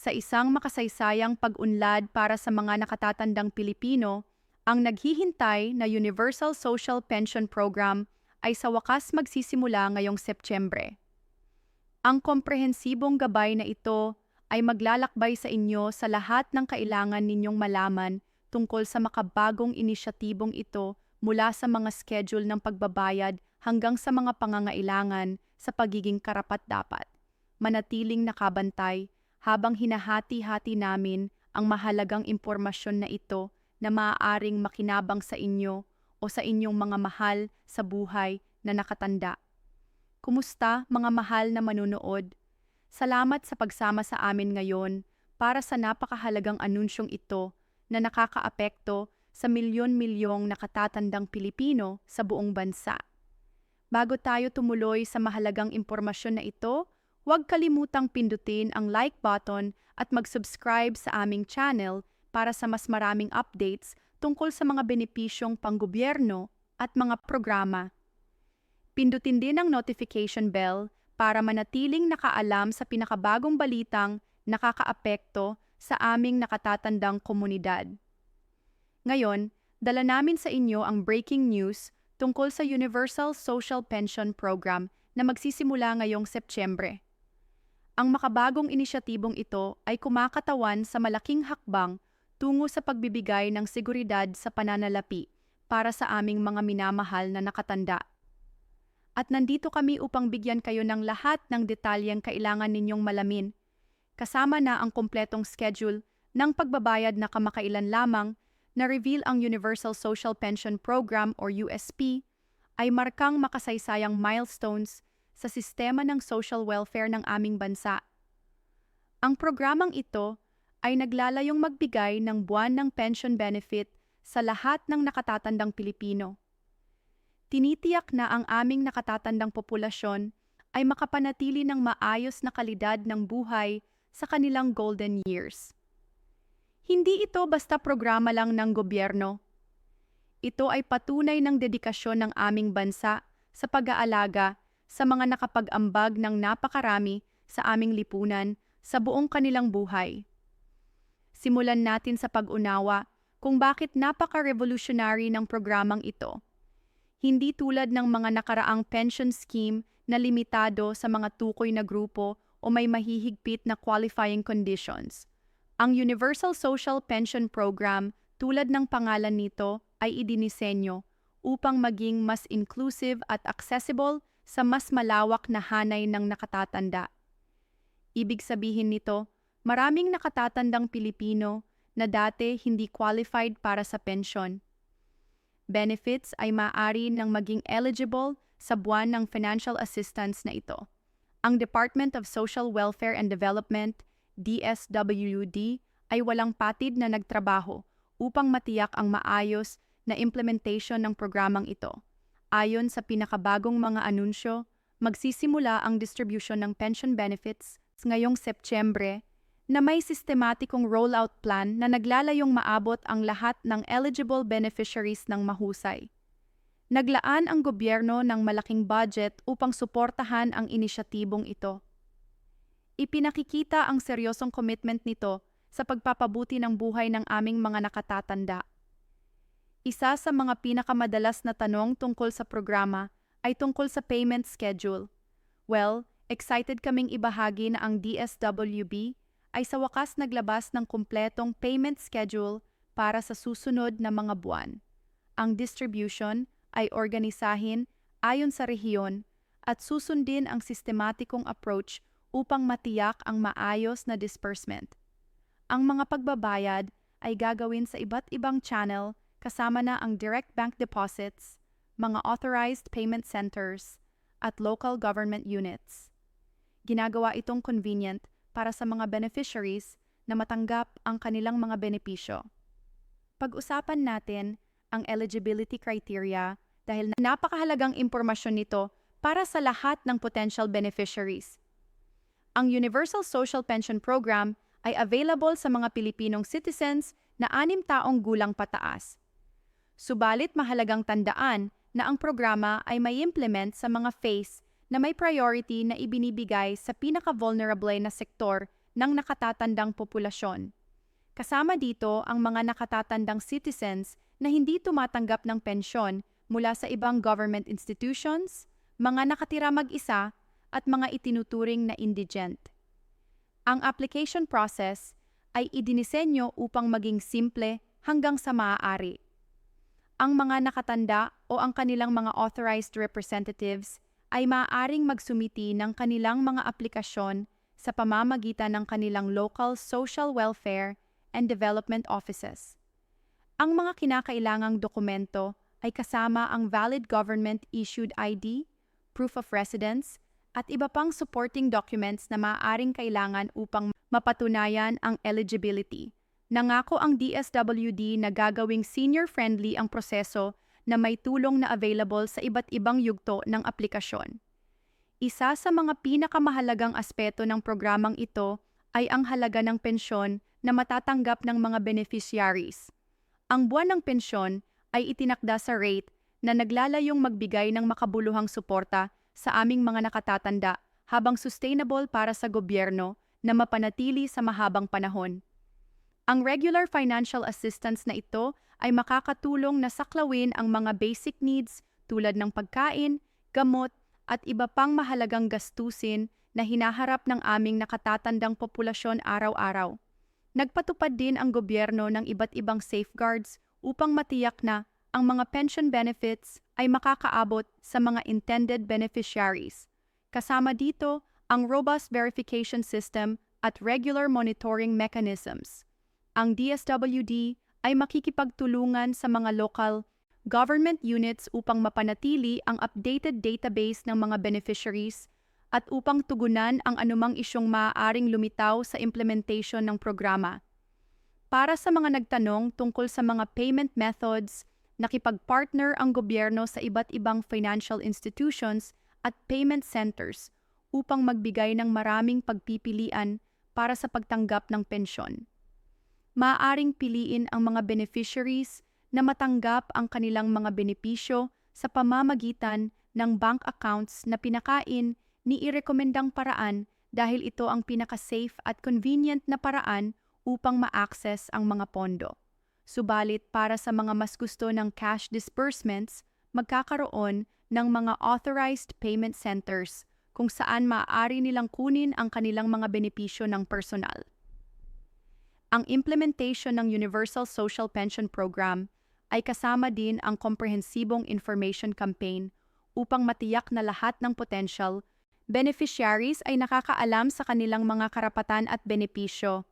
Sa isang makasaysayang pag-unlad para sa mga nakatatandang Pilipino, ang naghihintay na Universal Social Pension Program ay sa wakas magsisimula ngayong Setyembre. Ang komprehensibong gabay na ito ay maglalakbay sa inyo sa lahat ng kailangan ninyong malaman tungkol sa makabagong inisyatibong ito mula sa mga schedule ng pagbabayad hanggang sa mga pangangailangan sa pagiging karapat-dapat. Manatiling nakabantay habang hinahati-hati namin ang mahalagang impormasyon na ito na maaaring makinabang sa inyo o sa inyong mga mahal sa buhay na nakatanda. Kumusta mga mahal na manunood? Salamat sa pagsama sa amin ngayon para sa napakahalagang anunsyong ito na nakakaapekto sa milyon-milyong nakatatandang Pilipino sa buong bansa. Bago tayo tumuloy sa mahalagang impormasyon na ito, huwag kalimutang pindutin ang like button at mag-subscribe sa aming channel para sa mas maraming updates tungkol sa mga benepisyong panggobyerno at mga programa. Pindutin din ang notification bell para manatiling nakaalam sa pinakabagong balitang nakakaapekto sa aming nakatatandang komunidad. Ngayon, dala namin sa inyo ang breaking news tungkol sa Universal Social Pension Program na magsisimula ngayong Setyembre. Ang makabagong inisyatibong ito ay kumakatawan sa malaking hakbang tungo sa pagbibigay ng seguridad sa pananalapi para sa aming mga minamahal na nakatanda. At nandito kami upang bigyan kayo ng lahat ng detalyeng kailangan ninyong malamin, kasama na ang kompletong schedule ng pagbabayad na kamakailan lamang na reveal ang Universal Social Pension Program or USP ay markang makasaysayang milestones sa sistema ng social welfare ng aming bansa. Ang programang ito ay naglalayong magbigay ng buwan ng pension benefit sa lahat ng nakatatandang Pilipino. Tinitiyak na ang aming nakatatandang populasyon ay makapanatili ng maayos na kalidad ng buhay sa kanilang golden years. Hindi ito basta programa lang ng gobyerno. Ito ay patunay ng dedikasyon ng aming bansa sa pag-aalaga sa mga nakapag-ambag ng napakarami sa aming lipunan sa buong kanilang buhay simulan natin sa pag-unawa kung bakit napaka-revolutionary ng programang ito. Hindi tulad ng mga nakaraang pension scheme na limitado sa mga tukoy na grupo o may mahihigpit na qualifying conditions. Ang Universal Social Pension Program, tulad ng pangalan nito, ay idinisenyo upang maging mas inclusive at accessible sa mas malawak na hanay ng nakatatanda. Ibig sabihin nito, Maraming nakatatandang Pilipino na dati hindi qualified para sa pensyon. Benefits ay maaari nang maging eligible sa buwan ng financial assistance na ito. Ang Department of Social Welfare and Development, DSWD, ay walang patid na nagtrabaho upang matiyak ang maayos na implementation ng programang ito. Ayon sa pinakabagong mga anunsyo, magsisimula ang distribution ng pension benefits ngayong Setyembre na may sistematikong rollout plan na naglalayong maabot ang lahat ng eligible beneficiaries ng mahusay. Naglaan ang gobyerno ng malaking budget upang suportahan ang inisyatibong ito. Ipinakikita ang seryosong commitment nito sa pagpapabuti ng buhay ng aming mga nakatatanda. Isa sa mga pinakamadalas na tanong tungkol sa programa ay tungkol sa payment schedule. Well, excited kaming ibahagi na ang DSWB ay sa wakas naglabas ng kumpletong payment schedule para sa susunod na mga buwan. Ang distribution ay organisahin ayon sa rehiyon at susundin ang sistematikong approach upang matiyak ang maayos na disbursement. Ang mga pagbabayad ay gagawin sa iba't ibang channel kasama na ang direct bank deposits, mga authorized payment centers, at local government units. Ginagawa itong convenient para sa mga beneficiaries na matanggap ang kanilang mga benepisyo. Pag-usapan natin ang eligibility criteria dahil napakahalagang impormasyon nito para sa lahat ng potential beneficiaries. Ang Universal Social Pension Program ay available sa mga Pilipinong citizens na anim taong gulang pataas. Subalit mahalagang tandaan na ang programa ay may implement sa mga phase na may priority na ibinibigay sa pinaka-vulnerable na sektor ng nakatatandang populasyon. Kasama dito ang mga nakatatandang citizens na hindi tumatanggap ng pensyon mula sa ibang government institutions, mga nakatira mag-isa, at mga itinuturing na indigent. Ang application process ay idinisenyo upang maging simple hanggang sa maaari. Ang mga nakatanda o ang kanilang mga authorized representatives ay maaaring magsumiti ng kanilang mga aplikasyon sa pamamagitan ng kanilang local social welfare and development offices. Ang mga kinakailangang dokumento ay kasama ang valid government-issued ID, proof of residence, at iba pang supporting documents na maaaring kailangan upang mapatunayan ang eligibility. Nangako ang DSWD na gagawing senior-friendly ang proseso na may tulong na available sa iba't ibang yugto ng aplikasyon. Isa sa mga pinakamahalagang aspeto ng programang ito ay ang halaga ng pensyon na matatanggap ng mga beneficiaries. Ang buwan ng pensyon ay itinakda sa rate na naglalayong magbigay ng makabuluhang suporta sa aming mga nakatatanda habang sustainable para sa gobyerno na mapanatili sa mahabang panahon. Ang regular financial assistance na ito ay makakatulong na saklawin ang mga basic needs tulad ng pagkain, gamot, at iba pang mahalagang gastusin na hinaharap ng aming nakatatandang populasyon araw-araw. Nagpatupad din ang gobyerno ng iba't ibang safeguards upang matiyak na ang mga pension benefits ay makakaabot sa mga intended beneficiaries. Kasama dito ang robust verification system at regular monitoring mechanisms ang DSWD ay makikipagtulungan sa mga local government units upang mapanatili ang updated database ng mga beneficiaries at upang tugunan ang anumang isyong maaaring lumitaw sa implementation ng programa. Para sa mga nagtanong tungkol sa mga payment methods, nakipag-partner ang gobyerno sa iba't ibang financial institutions at payment centers upang magbigay ng maraming pagpipilian para sa pagtanggap ng pensyon maaaring piliin ang mga beneficiaries na matanggap ang kanilang mga benepisyo sa pamamagitan ng bank accounts na pinakain ni irekomendang paraan dahil ito ang pinaka-safe at convenient na paraan upang ma-access ang mga pondo. Subalit para sa mga mas gusto ng cash disbursements, magkakaroon ng mga authorized payment centers kung saan maaari nilang kunin ang kanilang mga benepisyo ng personal. Ang implementation ng Universal Social Pension Program ay kasama din ang komprehensibong information campaign upang matiyak na lahat ng potential beneficiaries ay nakakaalam sa kanilang mga karapatan at benepisyo.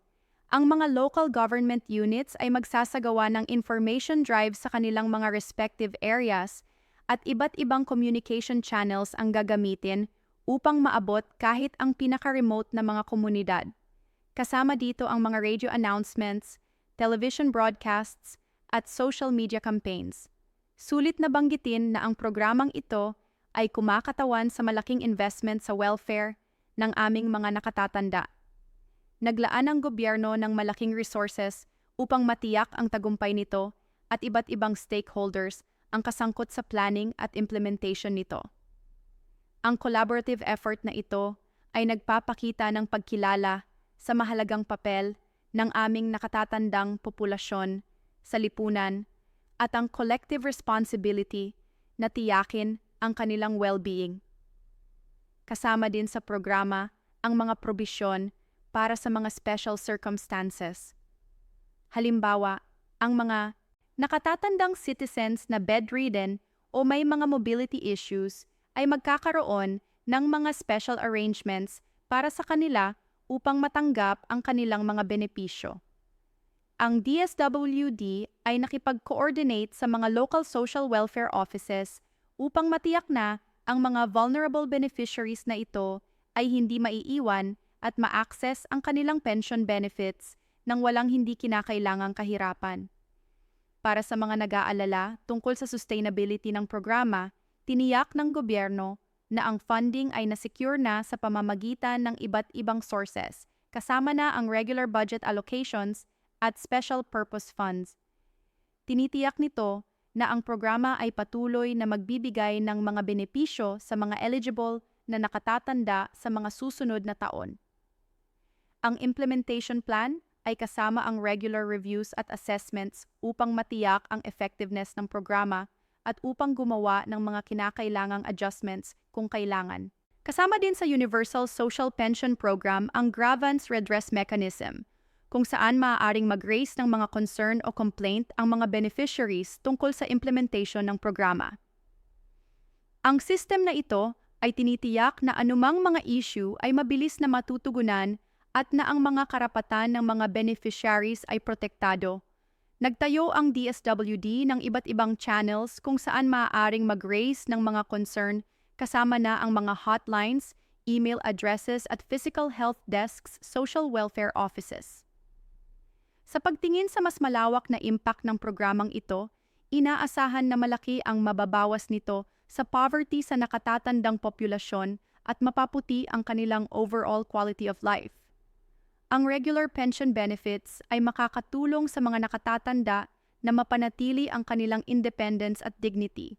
Ang mga local government units ay magsasagawa ng information drive sa kanilang mga respective areas at iba't ibang communication channels ang gagamitin upang maabot kahit ang pinaka-remote na mga komunidad. Kasama dito ang mga radio announcements, television broadcasts, at social media campaigns. Sulit na banggitin na ang programang ito ay kumakatawan sa malaking investment sa welfare ng aming mga nakatatanda. Naglaan ang gobyerno ng malaking resources upang matiyak ang tagumpay nito at iba't ibang stakeholders ang kasangkot sa planning at implementation nito. Ang collaborative effort na ito ay nagpapakita ng pagkilala sa mahalagang papel ng aming nakatatandang populasyon sa lipunan at ang collective responsibility na tiyakin ang kanilang well-being. Kasama din sa programa ang mga probisyon para sa mga special circumstances. Halimbawa, ang mga nakatatandang citizens na bedridden o may mga mobility issues ay magkakaroon ng mga special arrangements para sa kanila upang matanggap ang kanilang mga benepisyo. Ang DSWD ay nakipag-coordinate sa mga local social welfare offices upang matiyak na ang mga vulnerable beneficiaries na ito ay hindi maiiwan at ma-access ang kanilang pension benefits nang walang hindi kinakailangang kahirapan. Para sa mga nag-aalala tungkol sa sustainability ng programa, tiniyak ng gobyerno na ang funding ay nasecure na sa pamamagitan ng iba't ibang sources, kasama na ang regular budget allocations at special purpose funds. Tinitiyak nito na ang programa ay patuloy na magbibigay ng mga benepisyo sa mga eligible na nakatatanda sa mga susunod na taon. Ang implementation plan ay kasama ang regular reviews at assessments upang matiyak ang effectiveness ng programa at upang gumawa ng mga kinakailangang adjustments kung kailangan. Kasama din sa Universal Social Pension Program ang Grievance Redress Mechanism, kung saan maaaring mag-raise ng mga concern o complaint ang mga beneficiaries tungkol sa implementation ng programa. Ang system na ito ay tinitiyak na anumang mga issue ay mabilis na matutugunan at na ang mga karapatan ng mga beneficiaries ay protektado. Nagtayo ang DSWD ng iba't ibang channels kung saan maaaring mag-raise ng mga concern kasama na ang mga hotlines, email addresses at physical health desks, social welfare offices. Sa pagtingin sa mas malawak na impact ng programang ito, inaasahan na malaki ang mababawas nito sa poverty sa nakatatandang populasyon at mapaputi ang kanilang overall quality of life. Ang regular pension benefits ay makakatulong sa mga nakatatanda na mapanatili ang kanilang independence at dignity.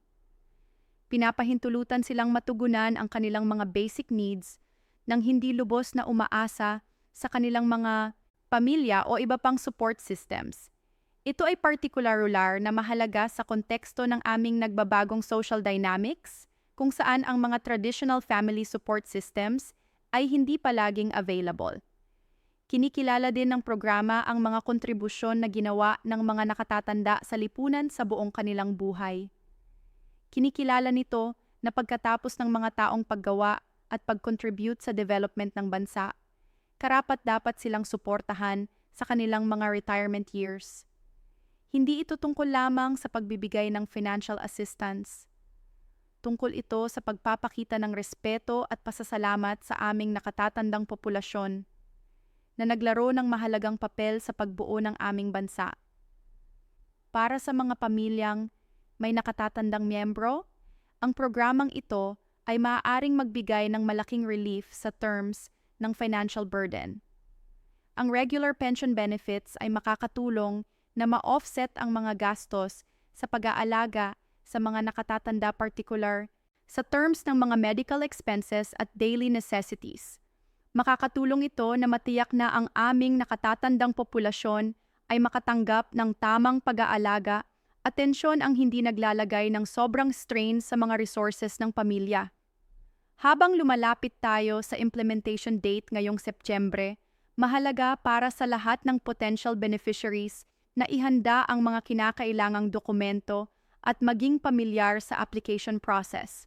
Pinapahintulutan silang matugunan ang kanilang mga basic needs nang hindi lubos na umaasa sa kanilang mga pamilya o iba pang support systems. Ito ay partikular na mahalaga sa konteksto ng aming nagbabagong social dynamics, kung saan ang mga traditional family support systems ay hindi palaging available. Kinikilala din ng programa ang mga kontribusyon na ginawa ng mga nakatatanda sa lipunan sa buong kanilang buhay. Kinikilala nito na pagkatapos ng mga taong paggawa at pag-contribute sa development ng bansa, karapat dapat silang suportahan sa kanilang mga retirement years. Hindi ito tungkol lamang sa pagbibigay ng financial assistance. Tungkol ito sa pagpapakita ng respeto at pasasalamat sa aming nakatatandang populasyon na naglaro ng mahalagang papel sa pagbuo ng aming bansa. Para sa mga pamilyang may nakatatandang miyembro, ang programang ito ay maaaring magbigay ng malaking relief sa terms ng financial burden. Ang regular pension benefits ay makakatulong na ma-offset ang mga gastos sa pag-aalaga sa mga nakatatanda particular sa terms ng mga medical expenses at daily necessities Makakatulong ito na matiyak na ang aming nakatatandang populasyon ay makatanggap ng tamang pag-aalaga, atensyon ang hindi naglalagay ng sobrang strain sa mga resources ng pamilya. Habang lumalapit tayo sa implementation date ngayong Setyembre, mahalaga para sa lahat ng potential beneficiaries na ihanda ang mga kinakailangang dokumento at maging pamilyar sa application process.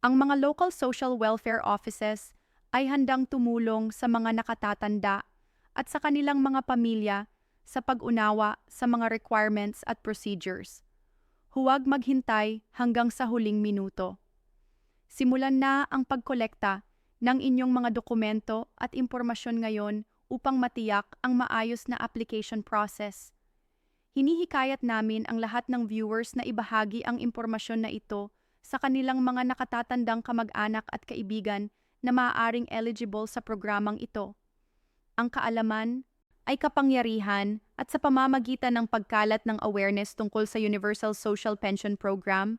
Ang mga local social welfare offices ay handang tumulong sa mga nakatatanda at sa kanilang mga pamilya sa pag-unawa sa mga requirements at procedures. Huwag maghintay hanggang sa huling minuto. Simulan na ang pagkolekta ng inyong mga dokumento at impormasyon ngayon upang matiyak ang maayos na application process. Hinihikayat namin ang lahat ng viewers na ibahagi ang impormasyon na ito sa kanilang mga nakatatandang kamag-anak at kaibigan na maaaring eligible sa programang ito. Ang kaalaman ay kapangyarihan at sa pamamagitan ng pagkalat ng awareness tungkol sa Universal Social Pension Program,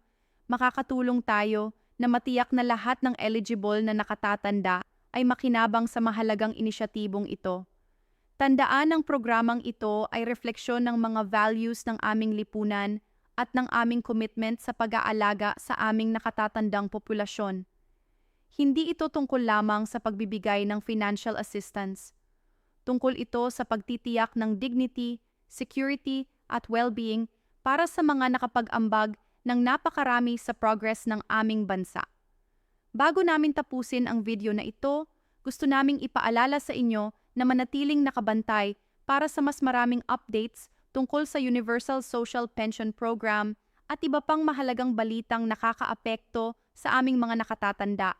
makakatulong tayo na matiyak na lahat ng eligible na nakatatanda ay makinabang sa mahalagang inisyatibong ito. Tandaan ang programang ito ay refleksyon ng mga values ng aming lipunan at ng aming commitment sa pag-aalaga sa aming nakatatandang populasyon. Hindi ito tungkol lamang sa pagbibigay ng financial assistance. Tungkol ito sa pagtitiyak ng dignity, security, at well-being para sa mga nakapag-ambag ng napakarami sa progress ng aming bansa. Bago namin tapusin ang video na ito, gusto naming ipaalala sa inyo na manatiling nakabantay para sa mas maraming updates tungkol sa Universal Social Pension Program at iba pang mahalagang balitang nakakaapekto sa aming mga nakatatanda.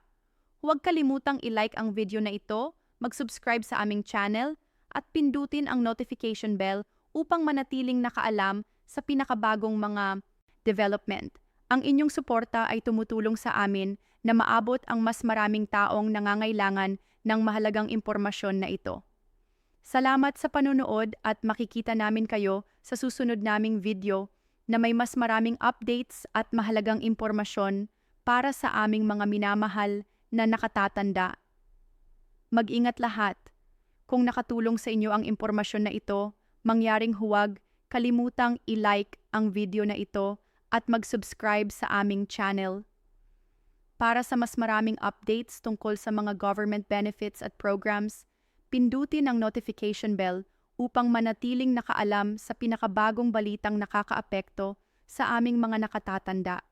Huwag kalimutang i-like ang video na ito, mag-subscribe sa aming channel, at pindutin ang notification bell upang manatiling nakaalam sa pinakabagong mga development. Ang inyong suporta ay tumutulong sa amin na maabot ang mas maraming taong nangangailangan ng mahalagang impormasyon na ito. Salamat sa panunood at makikita namin kayo sa susunod naming video na may mas maraming updates at mahalagang impormasyon para sa aming mga minamahal na nakatatanda. Mag-ingat lahat. Kung nakatulong sa inyo ang impormasyon na ito, mangyaring huwag kalimutang i-like ang video na ito at mag-subscribe sa aming channel. Para sa mas maraming updates tungkol sa mga government benefits at programs, pindutin ang notification bell upang manatiling nakaalam sa pinakabagong balitang nakakaapekto sa aming mga nakatatanda.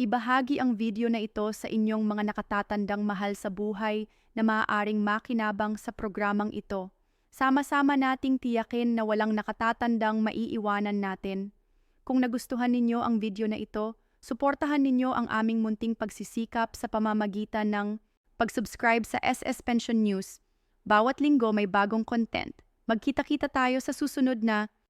Ibahagi ang video na ito sa inyong mga nakatatandang mahal sa buhay na maaaring makinabang sa programang ito. Sama-sama nating tiyakin na walang nakatatandang maiiwanan natin. Kung nagustuhan ninyo ang video na ito, suportahan ninyo ang aming munting pagsisikap sa pamamagitan ng pag-subscribe sa SS Pension News. Bawat linggo may bagong content. Magkita-kita tayo sa susunod na